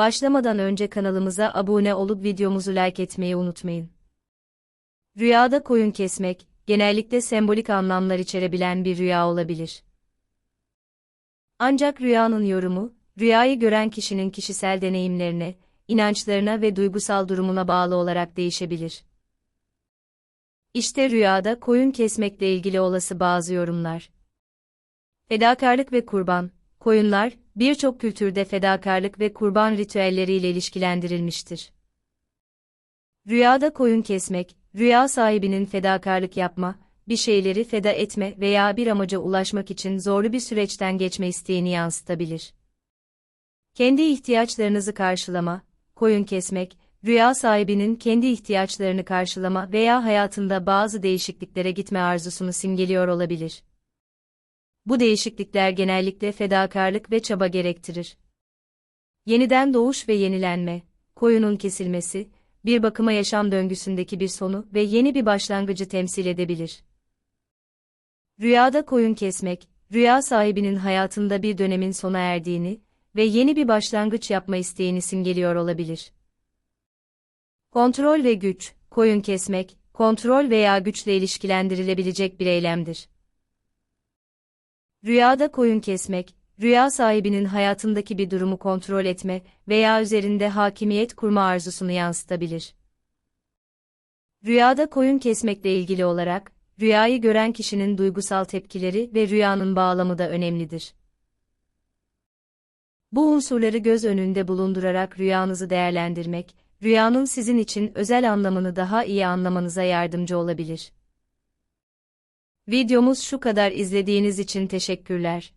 Başlamadan önce kanalımıza abone olup videomuzu like etmeyi unutmayın. Rüyada koyun kesmek, genellikle sembolik anlamlar içerebilen bir rüya olabilir. Ancak rüyanın yorumu, rüyayı gören kişinin kişisel deneyimlerine, inançlarına ve duygusal durumuna bağlı olarak değişebilir. İşte rüyada koyun kesmekle ilgili olası bazı yorumlar. Fedakarlık ve kurban, koyunlar, birçok kültürde fedakarlık ve kurban ritüelleriyle ilişkilendirilmiştir. Rüyada koyun kesmek, rüya sahibinin fedakarlık yapma, bir şeyleri feda etme veya bir amaca ulaşmak için zorlu bir süreçten geçme isteğini yansıtabilir. Kendi ihtiyaçlarınızı karşılama, koyun kesmek, rüya sahibinin kendi ihtiyaçlarını karşılama veya hayatında bazı değişikliklere gitme arzusunu simgeliyor olabilir. Bu değişiklikler genellikle fedakarlık ve çaba gerektirir. Yeniden doğuş ve yenilenme, koyunun kesilmesi, bir bakıma yaşam döngüsündeki bir sonu ve yeni bir başlangıcı temsil edebilir. Rüyada koyun kesmek, rüya sahibinin hayatında bir dönemin sona erdiğini ve yeni bir başlangıç yapma isteğini simgeliyor olabilir. Kontrol ve güç, koyun kesmek, kontrol veya güçle ilişkilendirilebilecek bir eylemdir. Rüyada koyun kesmek, rüya sahibinin hayatındaki bir durumu kontrol etme veya üzerinde hakimiyet kurma arzusunu yansıtabilir. Rüyada koyun kesmekle ilgili olarak, rüyayı gören kişinin duygusal tepkileri ve rüyanın bağlamı da önemlidir. Bu unsurları göz önünde bulundurarak rüyanızı değerlendirmek, rüyanın sizin için özel anlamını daha iyi anlamanıza yardımcı olabilir. Videomuz şu kadar izlediğiniz için teşekkürler.